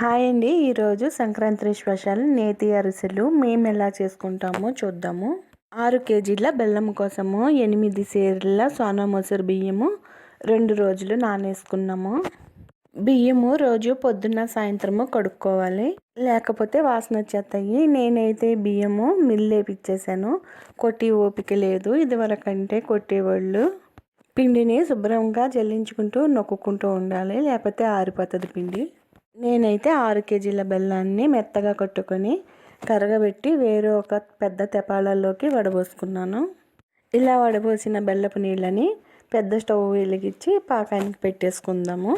Hi అండి. ఈరోజు Sankranti special నేతి అరిసెలు మేము ఎలా చేసుకుంటామో చూద్దాము. ఆరు కేజీల బెల్లం కోసము ఎనిమిది సేర్ల సోనా మొసరు బియ్యము రెండు రోజులు నానేసుకున్నాము. బియ్యము రోజు పొద్దున్న సాయంత్రము కడుక్కోవాలి. లేకపోతే వాసన వచ్చేస్తాయి. నేనైతే బియ్యము మిల్లు కొట్టి ఓపిక లేదు. ఇదివరకంటే కొట్టేవాళ్ళు. పిండిని శుభ్రంగా జల్లించుకుంటూ నొక్కుంటూ ఉండాలి. లేకపోతే ఆరిపోతుంది పిండి. నేనైతే ఆరు కేజీల బెల్లాన్ని మెత్తగా కొట్టుకొని కరగబెట్టి వేరే ఒక పెద్ద తెపాలలోకి వడబోసుకున్నాను. ఇలా వడబోసిన బెల్లపు నీళ్ళని పెద్ద స్టవ్ వెలిగించి పాకానికి పెట్టేసుకుందాము.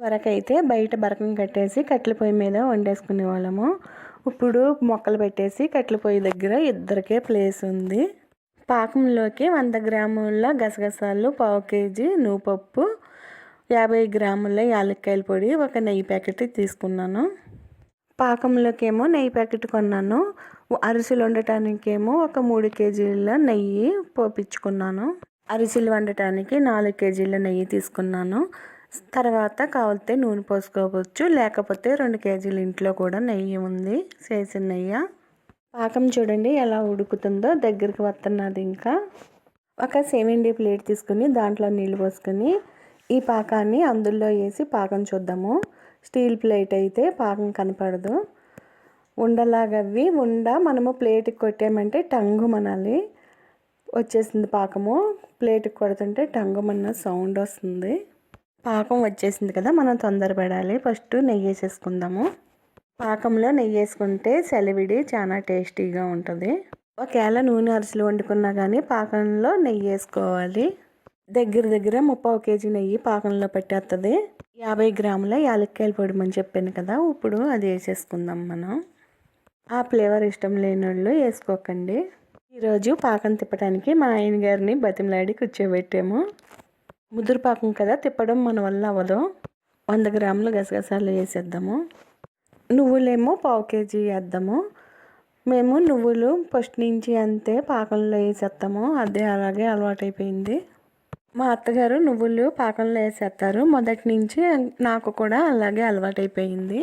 వరకైతే బయట బరకం కట్టేసి కట్టెల పొయ్యి మీద వండేసుకునే వాళ్ళము. ఇప్పుడు మొక్కలు పెట్టేసి కట్టెల పొయ్యి దగ్గర ఇద్దరికే ప్లేస్ ఉంది. పాకంలోకి వంద గ్రాముల గసగసాలు పావు కేజీ నువ్వుపప్పు యాభై గ్రాముల యాలక్కాయల పొడి ఒక నెయ్యి ప్యాకెట్ తీసుకున్నాను. పాకంలోకేమో నెయ్యి ప్యాకెట్ కొన్నాను. అరిసెలు వండటానికేమో ఒక మూడు కేజీల నెయ్యి పోపించుకున్నాను అరిసెలు వండటానికి నాలుగు కేజీల నెయ్యి తీసుకున్నాను. తర్వాత కావాలితే నూనె పోసుకోవచ్చు లేకపోతే రెండు కేజీల ఇంట్లో కూడా నెయ్యి ఉంది చేసిన నెయ్యి. పాకం చూడండి ఎలా ఉడుకుతుందో దగ్గరికి వస్తున్నది ఇంకా. ఒక సెవెంటీ ప్లేట్ తీసుకుని దాంట్లో నీళ్ళు పోసుకొని ఈ పాకాన్ని అందులో వేసి పాకం చూద్దాము. స్టీల్ ప్లేట్ అయితే పాకం కనపడదు. ఉండలాగవి ఉండ మనము ప్లేట్కి కొట్టామంటే టంగు మనాలి. వచ్చేసింది పాకము. ప్లేట్కి కొడుతుంటే టంగుమన్న సౌండ్ వస్తుంది. పాకం వచ్చేసింది కదా మనం తొందరపడాలి. ఫస్ట్ నెయ్యి వేసేసుకుందాము. పాకంలో నెయ్యి వేసుకుంటే సెలవిడి చాలా టేస్టీగా ఉంటుంది. ఒకవేళ నూనె అరిసెలు వండుకున్నా కానీ పాకంలో నెయ్యి వేసుకోవాలి. దగ్గర దగ్గర ముప్పావు కేజీ నెయ్యి పాకంలో పెట్టేస్తుంది యాభై గ్రాముల యాలక్కాయల పొడి అని చెప్పాను కదా ఇప్పుడు అది వేసేసుకుందాం మనం. ఆ ఫ్లేవర్ ఇష్టం లేని వాళ్ళు వేసుకోకండి. ఈరోజు పాకం తిప్పడానికి మా ఆయన గారిని బతిమలాడి కూర్చోబెట్టాము. ముదురు పాకం కదా తిప్పడం మన వల్ల అవ్వదు. వంద గ్రాములు గసగసాలు వేసేద్దాము. నువ్వులేమో పావు కేజీ వేద్దాము. మేము నువ్వులు ఫస్ట్ నుంచి అంతే పాకంలో వేసేస్తాము. అదే అలాగే అలవాటైపోయింది. మా అత్తగారు నువ్వులు పాకంలో వేసేస్తారు. మొదటి నుంచి నాకు కూడా అలాగే అలవాటైపోయింది.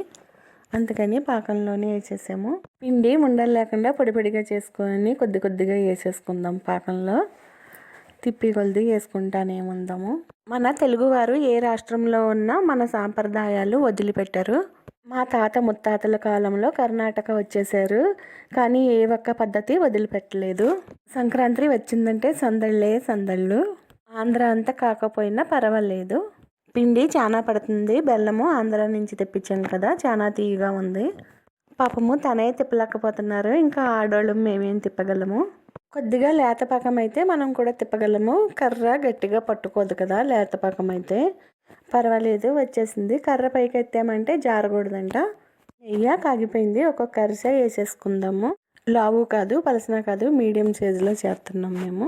అందుకని పాకంలోనే వేసేసాము. పిండి ఉండలు లేకుండా పొడి పొడిగా చేసుకొని కొద్ది కొద్దిగా వేసేసుకుందాం పాకంలో. తిప్పి కొద్ది వేసుకుంటానే ఉందాము మన తెలుగువారు ఏ రాష్ట్రంలో ఉన్నా మన సాంప్రదాయాలు వదిలిపెట్టారు. మా తాత ముత్తాతల కాలంలో కర్ణాటక వచ్చేసారు. కానీ ఏ ఒక్క పద్ధతి వదిలిపెట్టలేదు. సంక్రాంతి వచ్చిందంటే సందళ్ళే సందళ్ళు. ఆంధ్ర అంతా కాకపోయినా పర్వాలేదు. పిండి చాలా పడుతుంది. బెల్లము ఆంధ్ర నుంచి తెప్పించాను కదా చాలా తీయగా ఉంది. పాపము తనే తిప్పలేకపోతున్నారు. ఇంకా ఆడవాళ్ళు మేమేం తిప్పగలము? కొద్దిగా లేతపాకం అయితే మనం కూడా తిప్పగలము. కర్ర గట్టిగా పట్టుకోదు కదా లేతపాకం అయితే. పర్వాలేదు వచ్చేసింది. కర్ర పైకి ఎత్తామంటే జారకూడదంట. నెయ్యి కాగిపోయింది. ఒక్కొక్క అరిసె వేసేసుకుందాము. లావు కాదు పలసన కాదు మీడియం సైజులో చేస్తున్నాం మేము.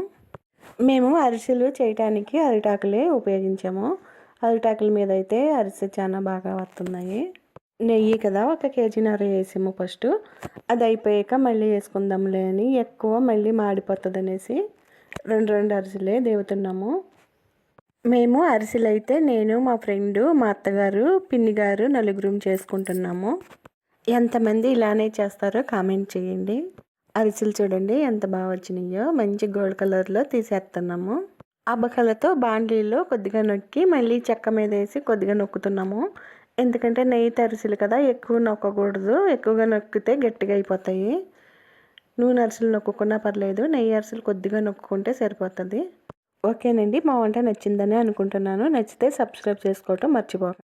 మేము అరిసెలు చేయటానికి అరిటాకులే ఉపయోగించాము. అరిటాకుల మీద అయితే అరిసె చాలా బాగా వస్తున్నాయి నెయ్యి కదా ఒక కేజీన్నర వేసాము ఫస్ట్. అది అయిపోయాక మళ్ళీ వేసుకుందాంలే అని ఎక్కువ మళ్ళీ మాడిపోతుంది అనేసి రెండు రెండు అరిసెలే దేవుతున్నాము మేము అరిసెలు అయితే నేను మా ఫ్రెండు మా అత్తగారు పిన్ని గారు నలుగురు చేసుకుంటున్నాము. ఎంతమంది ఇలానే చేస్తారో కామెంట్ చేయండి. అరిసెలు చూడండి ఎంత బాగా వచ్చినాయో. మంచి గోల్డ్ కలర్లో తీసేస్తున్నాము అబకలతో బాండ్లీలో కొద్దిగా నొక్కి మళ్ళీ చెక్క మీద వేసి కొద్దిగా నొక్కుతున్నాము. ఎందుకంటే నెయ్యి అరిసెలు కదా ఎక్కువ నొక్కకూడదు. ఎక్కువగా నొక్కితే గట్టిగా అయిపోతాయి. నూనె అరిసెలు నొక్కుకున్నా పర్లేదు నెయ్యి అరిసెలు కొద్దిగా నొక్కుంటే సరిపోతుంది. ఓకేనండి మా వంట నచ్చిందని అనుకుంటున్నాను. నచ్చితే సబ్స్క్రైబ్ చేసుకోవటం మర్చిపోకండి.